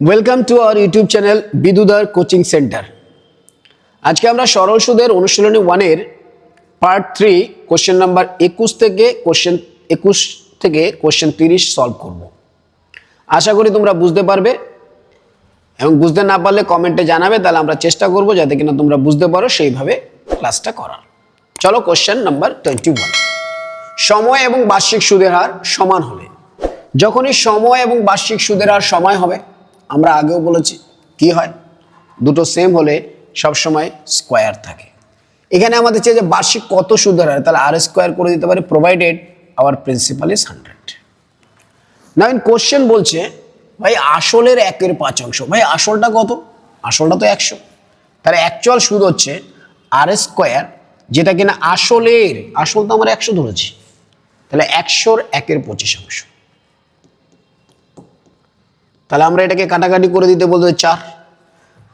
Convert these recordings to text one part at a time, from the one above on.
Welcome to our YouTube channel বিদুদার coaching centre আজকে আমরা সরল সুদের অনুশীলনী ওয়ানের পার্ট থ্রি কোশ্চেন নাম্বার একুশ থেকে কোশ্চেন একুশ থেকে কোশ্চেন তিরিশ সলভ করব। আশা করি তোমরা বুঝতে পারবে। এবং বুঝতে না পারলে কমেন্টে জানাবে, তাহলে আমরা চেষ্টা করব যাতে কিনা তোমরা বুঝতে পারো সেইভাবে ক্লাসটা করার। চলো কোশ্চেন নাম্বার টোয়েন্টি ওয়ান সময় এবং বার্ষিক সুদের হার সমান হলে। যখনই সময় এবং বার্ষিক সুদের হার সময় হবে আমরা আগেও বলেছি, কি হয়? দুটো সেম হলে সব সময় স্কোয়ার থাকে। এখানে আমাদের চেয়ে যে বার্ষিক কত সুদের হার, তাহলে আর স্কোয়ার করে দিতে পারে provided our principal is hundred nine question বলছে, ভাই আসলের একের পাঁচ অংশ, ভাই আসলটা কত? আসলটা তো একশো। তাহলে অ্যাকচুয়াল সুদ হচ্ছে আর স্কোয়ার যেটা কিনা আসলের, আসল তো আমরা একশো ধরেছি। তাহলে একশোর একের পঁচিশ অংশ। তাহলে আমরা এটাকে কাটাকাটি করে দিতে বলতে চার।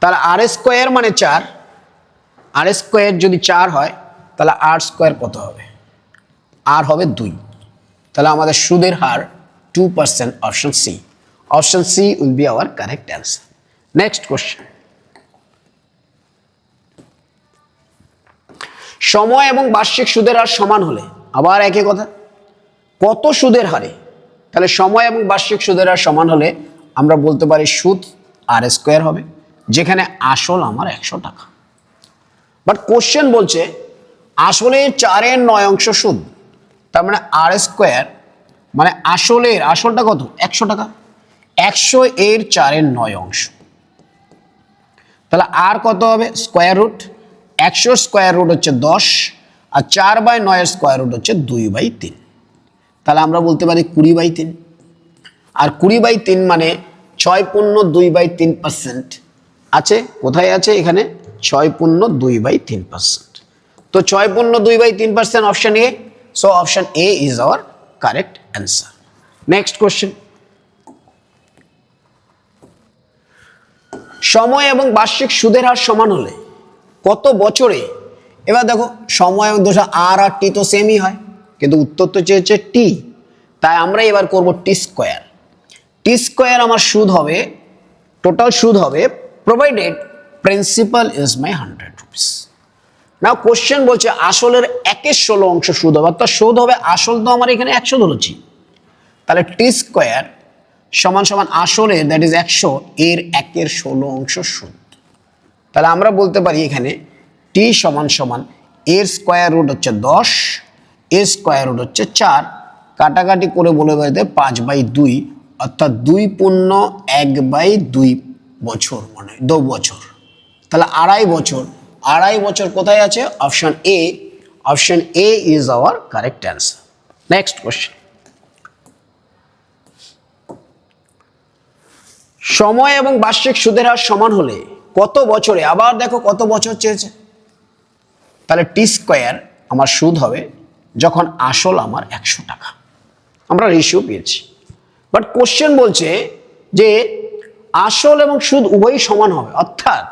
তাহলে আর স্কোয়ার মানে চার। আর স্কোয়ার যদি চার হয়, তাহলে আর স্কোয়ার কত হবে? আর হবে দুই। তাহলে আমাদের সুদের হার two percent option C option C will be our correct answer next question সময় এবং বার্ষিক সুদের হার সমান হলে, আবার একই কথা। কত সুদের হারে? তাহলে সময় এবং বার্ষিক সুদের হার সমান হলে আমরা বলতে পারি সুদ আর স্কোয়ার হবে, যেখানে আসল আমার একশো টাকা। বাট কোশ্চেন বলছে, আসলে চারের নয় অংশ সুদ, তার মানে আর স্কোয়ার মানে আসলের, আসলটা কত? একশো টাকা। একশো এর চারের নয় অংশ। তাহলে আর কত হবে? Square root. একশো স্কোয়ার রুট হচ্ছে দশ, আর চার বাই নয়ের স্কোয়ার রুট হচ্ছে দুই বাই তিন। তাহলে আমরা বলতে পারি কুড়ি বাই তিন। আর কুড়ি বাই তিন মানে ছয় পূর্ণ দুই বাই তিন পার্সেন্ট আছে? কোথায় আছে এখানে? ছয় পূর্ণ দুই বাই তিন পার্সেন্ট তো ছয় পূর্ণ দুই বাই তিন percent option A so option A is our correct answer next question সময় এবং বার্ষিক সুদের হার সমান হলে কত বছরে? এবার দেখো, সময় এবং দোষা আর আর টি তো সেমই হয়। কিন্তু উত্তর তো চেয়েছে টি তাই আমরা এবার করব টি স্কোয়ার টি স্কোয়ার আমার সুদ হবে টোটাল সুদ হবে provided principal is my hundred rupees না কোশ্চেন বলছে, আসলের একের ষোলো অংশ সুদ হবে, অর্থাৎ সুদ হবে আসল তো আমার এখানে একশো ধরেছি। তাহলে টি স্কোয়ার সমান সমান আসলে দ্যাট ইজ একশো, এর একের ষোলো অংশ সুদ। তাহলে আমরা বলতে পারি এখানে, টি সমান সমান এর স্কোয়ার রুট হচ্ছে দশ, এর স্কোয়ার রুট হচ্ছে চার, কাটাকাটি করে বলে বেড়াতে পাঁচ বাই দুই অর্থাৎ দুই পূর্ণ এক বাই দুই বছর মানে দু বছর। তাহলে আড়াই বছর। আড়াই বছর কোথায় আছে? Option A option A is our correct answer next question সময় এবং বার্ষিক সুদের হার সমান হলে কত বছরে, আবার দেখো কত বছর চেয়েছে। তাহলে টি স্কোয়ার আমার সুদ হবে যখন আসল আমার একশো টাকা। আমরা রেশিও পেয়েছি। বাট কোশ্চেন বলছে যে আসল এবং সুদ উভয়ই সমান হবে। অর্থাৎ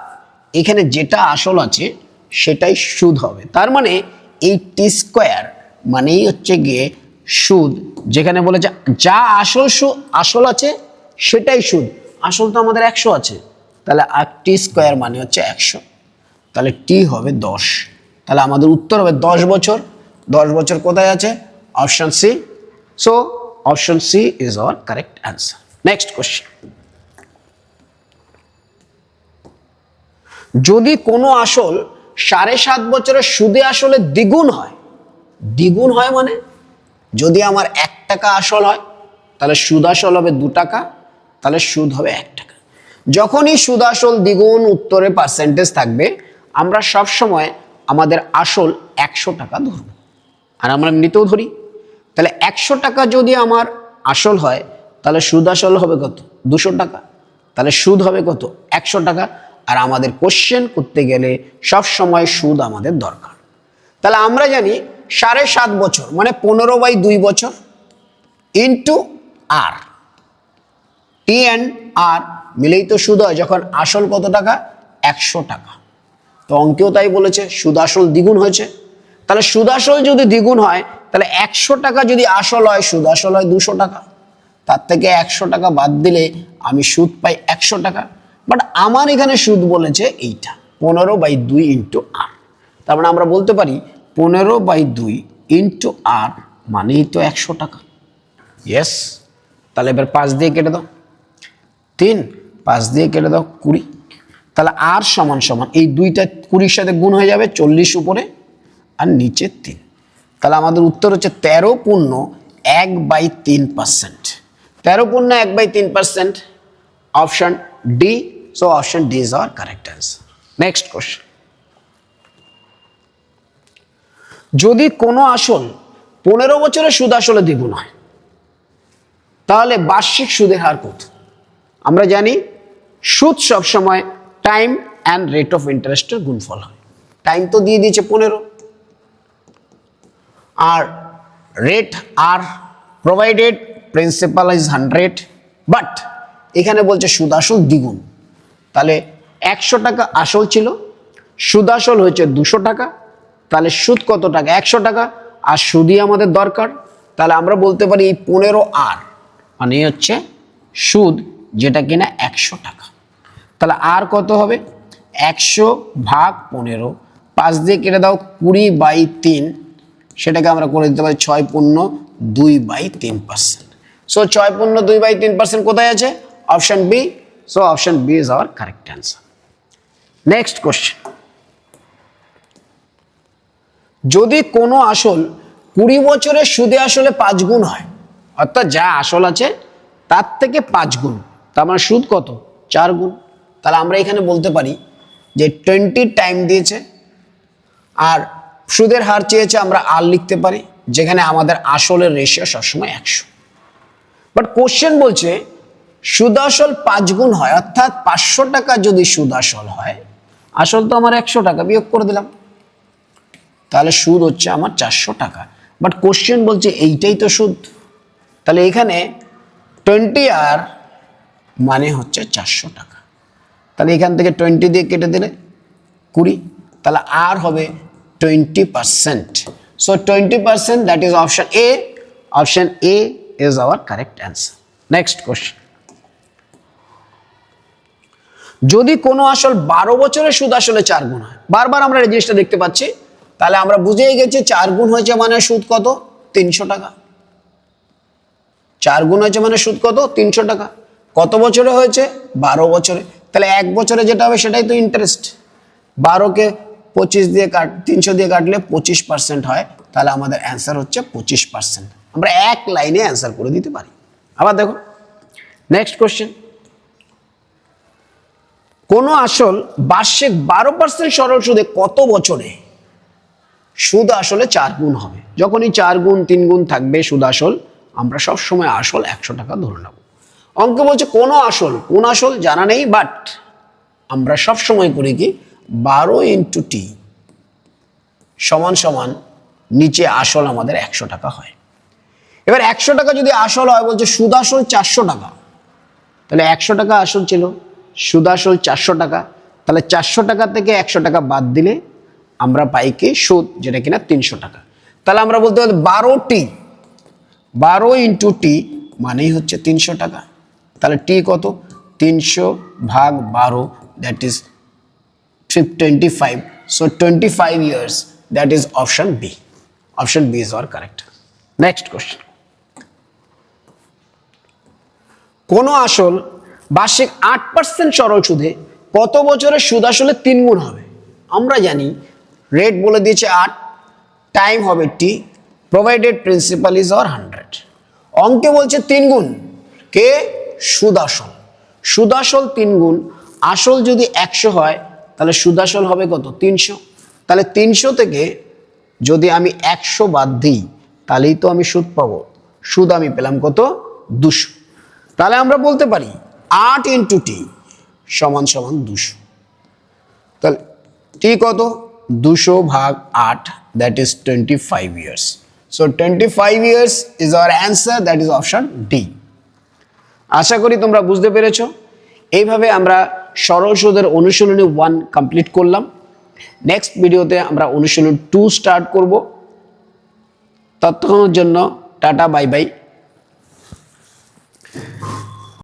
এখানে যেটা আসল আছে, সেটাই সুদ হবে। তার মানে এই টি স্কোয়ার মানেই হচ্ছে গিয়ে সুদ। যেখানে বলেছে যা আসল সু- আসল আছে, সেটাই সুদ। আসল তো আমাদের একশো আছে। তাহলে আর টি স্কোয়ার মানে হচ্ছে একশো। তাহলে টি হবে দশ। তাহলে আমাদের উত্তর হবে দশ বছর। দশ বছর কোথায় আছে? Option C so option C is our correct answer next question যদি কোনো আসল সাড়ে সাত বছরের সুদে আসলে দ্বিগুণ হয় দ্বিগুণ হয় মানে? যদি আমার এক টাকা আসল হয়, তাহলে সুদ আসল হবে দু টাকা, তাহলে সুদ হবে এক টাকা। যখনই সুদ আসল দ্বিগুণ উত্তরে পার্সেন্টেজ থাকবে, আমরা সব সময় আমাদের আসল একশো টাকা ধরব। আর আমরা এমনিতেও ধরি। তাহলে একশো টাকা যদি আমার আসল হয়, তাহলে সুদ আসল হবে কত? দুশো টাকা। তাহলে সুদ হবে কত? একশো টাকা। আর আমাদের কোশ্চেন করতে গেলে সব সময় সুদ আমাদের দরকার। তাহলে আমরা জানি সাড়ে সাত বছর মানে পনেরো বাই দুই বছর ইন্টু আর টি অ্যান্ড আর মিলেই তো সুদ হয়, যখন আসল কত টাকা? একশো টাকা। তো অঙ্কেও তাই বলেছে, সুদ আসল দ্বিগুণ হয়েছে। তাহলে সুদ আসল যদি দ্বিগুণ হয় তাহলে একশো টাকা যদি আসল হয়, সুদ আসল হয় দুশো টাকা। তার থেকে একশো টাকা বাদ দিলে আমি সুদ পাই একশো টাকা। বাট আমার এখানে সুদ বলেছে এইটা, পনেরো বাই দুই ইন্টু আর। তার মানে আমরা বলতে পারি পনেরো বাই দুই ইন্টু আর মানেই তো একশো টাকা। ইয়েস তাহলে এবার পাঁচ দিয়ে কেটে দাও। তিন, পাঁচ দিয়ে কেটে দাও কুড়ি। তাহলে আর সমান সমান এই দুইটা কুড়ির সাথে গুণ হয়ে যাবে চল্লিশ উপরে আর নিচে তিন। তাহলে আমাদের উত্তর হচ্ছে তেরো পূর্ণ এক বাই তিন পার্সেন্ট। তেরো পূর্ণ এক বাই তিন percent option D so option D is our correct answer next question যদি কোনো আসল পনেরো বছরের সুদ আসলে দ্বিগুণ হয়, তাহলে বার্ষিক সুদের হার কত? আমরা জানি সুদ সবসময় টাইম অ্যান্ড রেট অফ ইন্টারেস্টের গুণফল হয়। টাইম তো দিয়ে দিয়েছে পনেরো। আর rate R provided principal is hundred but এখানে বলছে সুদ আসল দ্বিগুণ। তাহলে একশো টাকা আসল ছিল সুদ আসল হয়েছে দুশো টাকা, তাহলে সুদ কত টাকা? একশো টাকা, আর সুদই আমাদের দরকার। তাহলে আমরা বলতে পারি এই পনেরো আর মানে হচ্ছে সুদ, যেটা কিনা একশো টাকা। তাহলে আর কত হবে? একশো ভাগ পনেরো, পাঁচ দিয়ে কেটে দাও কুড়ি বাই তিন সেটাকে আমরা করে দিতে পারি ছয় পূর্ণ দুই বাই তিন পার্সেন্ট সো ছয় পূর্ণ দুই বাই তিন পার্সেন্ট কোথায় আছে? Option B so option B is our correct answer next question যদি কোনো আসল কুড়ি বছরের সুদে আসলে পাঁচ গুণ হয়, অর্থাৎ যা আসল আছে, তার থেকে পাঁচ গুণ, তার মানে সুদ কত? চার গুণ। তাহলে আমরা এখানে বলতে পারি যে টোয়েন্টি টাইম দিয়েছে, আর সুদের হার চেয়েছে, আমরা আর লিখতে পারি, যেখানে আমাদের আসলের রেশিও সবসময় একশো। বাট কোশ্চেন বলছে সুদাসল পাঁচ গুণ হয়, অর্থাৎ পাঁচশো টাকা যদি সুদাসল হয়, আসল তো আমার একশো টাকা, বিয়োগ করে দিলাম। তাহলে সুদ হচ্ছে আমার চারশো টাকা। বাট কোশ্চেন বলছে, এইটাই তো সুদ। তাহলে এখানে টোয়েন্টি আর মানে হচ্ছে চারশো টাকা। তাহলে এখান থেকে টোয়েন্টি দিয়ে কেটে দিলে কুড়ি। তাহলে আর হবে twenty percent so twenty percent that is option A. Option A is our correct answer next question যদি কোনো আসল বারো বছরের সুদ আসলে চার গুণ হয়, বারবার আমরা এই জিনিসটা দেখতে পাচ্ছি, তাহলে আমরা বুঝেই গেছি চার গুণ হয়েছে মানে সুদ কত? তিনশো টাকা। চার গুণ হয়েছে মানে সুদ কত? তিনশো টাকা। কত বছরে হয়েছে? বারো বছরে। তাহলে এক বছরে যেটা হবে সেটাই তো ইন্টারেস্ট বারোকে পঁচিশ দিয়ে কাট, তিনশো দিয়ে কাটলে পঁচিশ পার্সেন্ট হয়। তাহলে আমাদের অ্যান্সার হচ্ছে পঁচিশ পার্সেন্ট আমরা এক লাইনে অ্যান্সার করে দিতে পারি। আবার দেখো নেক্সট কোশ্চেন কোনো আসল বার্ষিক বারো পার্সেন্ট সরল সুদে কত বছরে সুদ আসলে চার গুণ হবে? যখনই চার গুণ, তিন গুণ থাকবে সুদ আসল, আমরা সব সময় আসল একশো টাকা ধরে নেব। অঙ্ক বলছে কোনো আসল, কোন আসল জানা নেই বাট আমরা সব সময় করি কি? বারো ইন্টু টি সমান সমান নিচে আসল আমাদের একশো টাকা হয়। এবার একশো টাকা যদি আসল হয়, বলছে সুদ আসল চারশো টাকা। তাহলে একশো টাকা আসল ছিল সুদ আসল চারশো টাকা। তাহলে চারশো টাকা থেকে একশো টাকা বাদ দিলে আমরা পাই কি? সুদ, যেটা কিনা তিনশো টাকা। তাহলে আমরা বলতে পারি বারো টি বারো ইন্টু টি মানেই হচ্ছে তিনশো টাকা। তাহলে টি কত? তিনশো ভাগ বারো that is twenty five so twenty five years that is option B option B is our correct next question কোনো আসল বার্ষিক আট পার্সেন্ট সরল সুদে কত বছরের সুদ আসলে তিন গুণ হবে? আমরা জানি রেট বলে দিয়েছে আট টাইম হবে টি প্রোভাইডেড প্রিন্সিপাল ইজ আর হান্ড্রেড অঙ্কে বলছে তিন গুণ কে সুদাসল সুদাসল তিন গুণ আসল যদি একশো হয় তাহলে সুদাসল হবে কত? তিনশো। তাহলে তিনশো থেকে যদি আমি একশো বাদ দিই, তাহলেই তো আমি সুদ পাবো। সুদ আমি পেলাম কত? দুশো। তাহলে আমরা বলতে পারি আট ইন্টু টি সমান সমান দুশো। তাহলে টি কত? দুশো ভাগ আট that is twenty five years so twenty five years is our answer that is option D আশা করি তোমরা বুঝতে পেরেছ। এইভাবে আমরা সরল সুদের অনুশীলনী ওয়ান কমপ্লিট করলাম। নেক্সট ভিডিওতে আমরা অনুশীলন টু স্টার্ট করব। ততক্ষণের জন্য টাটা বাই বাই